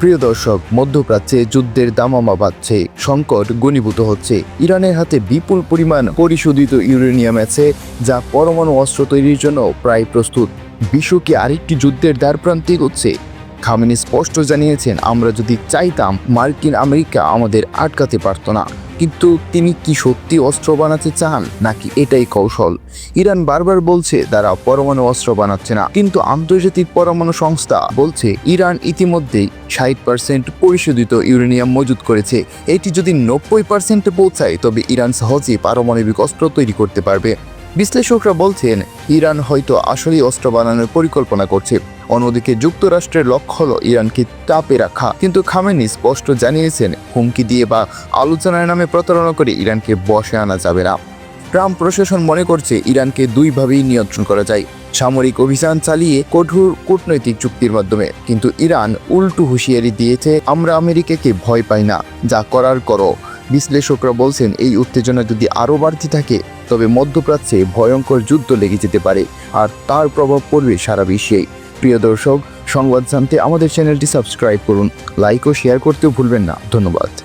প্রিয় দর্শক, মধ্যপ্রাচ্যে যুদ্ধের দামামা বাড়ছে, সংকট গণীভূত হচ্ছে। ইরানের হাতে বিপুল পরিমাণ পরিশোধিত ইউরেনিয়াম আছে, যা পরমাণু অস্ত্র তৈরির জন্য প্রায় প্রস্তুত। বিশ্বকে আরেকটি যুদ্ধের দ্বার প্রান্তে হচ্ছে খামিনি স্পষ্ট জানিয়েছেন, আমরা যদি চাইতাম মার্কিন আমেরিকা আমাদের আটকাতে পারত না। কিন্তু তিনি কি সত্যি অস্ত্র বানাতে চান? নাকি এটাই কৌশল? ইরান বারবার বলছে তারা পরমাণু অস্ত্র বানাচ্ছে না। কিন্তু আন্তর্জাতিক পরমাণু সংস্থা বলছে ইরান ইতিমধ্যেই ষাট পার্সেন্ট পরিশোধিত ইউরেনিয়াম মজুত করেছে। এটি যদি নব্বই পার্সেন্টে পৌঁছায়, তবে ইরান সহজে পারমাণবিক অস্ত্র তৈরি করতে পারবে। বিশ্লেষকরা বলছেন, ইরান হয়তো আসলেই অস্ত্র বানানোর পরিকল্পনা করছে। অন্যদিকে যুক্তরাষ্ট্রের লক্ষ্য হল ইরানকে চাপে রাখা। কিন্তু খামেনি স্পষ্ট জানিয়েছেন, হুমকি দিয়ে বা আলোচনার নামে প্রতারণা করে ইরানকে বসে আনা যাবে না। ট্রাম্প প্রশাসন মনে করছে, ইরানকে দুইভাবেই নিয়ন্ত্রণ করা যায়। সামরিক অভিযান চালিয়ে কঠোর কূটনৈতিক চুক্তির মাধ্যমে। কিন্তু ইরান উল্টো হুঁশিয়ারি দিয়েছে, আমরা আমেরিকাকে ভয় পাই না, যা করার করো। বিশ্লেষকরা বলছেন, এই উত্তেজনা যদি আরও বাড়তে থাকে, তবে মধ্যপ্রাচ্যে ভয়ঙ্কর যুদ্ধ লেগে যেতে পারে, আর তার প্রভাব পড়বে সারা বিশ্বে। প্রিয় দর্শক, সংবাদ জানতে আমাদের চ্যানেলটি সাবস্ক্রাইব করুন, লাইক ও শেয়ার করতেও ভুলবেন না। ধন্যবাদ।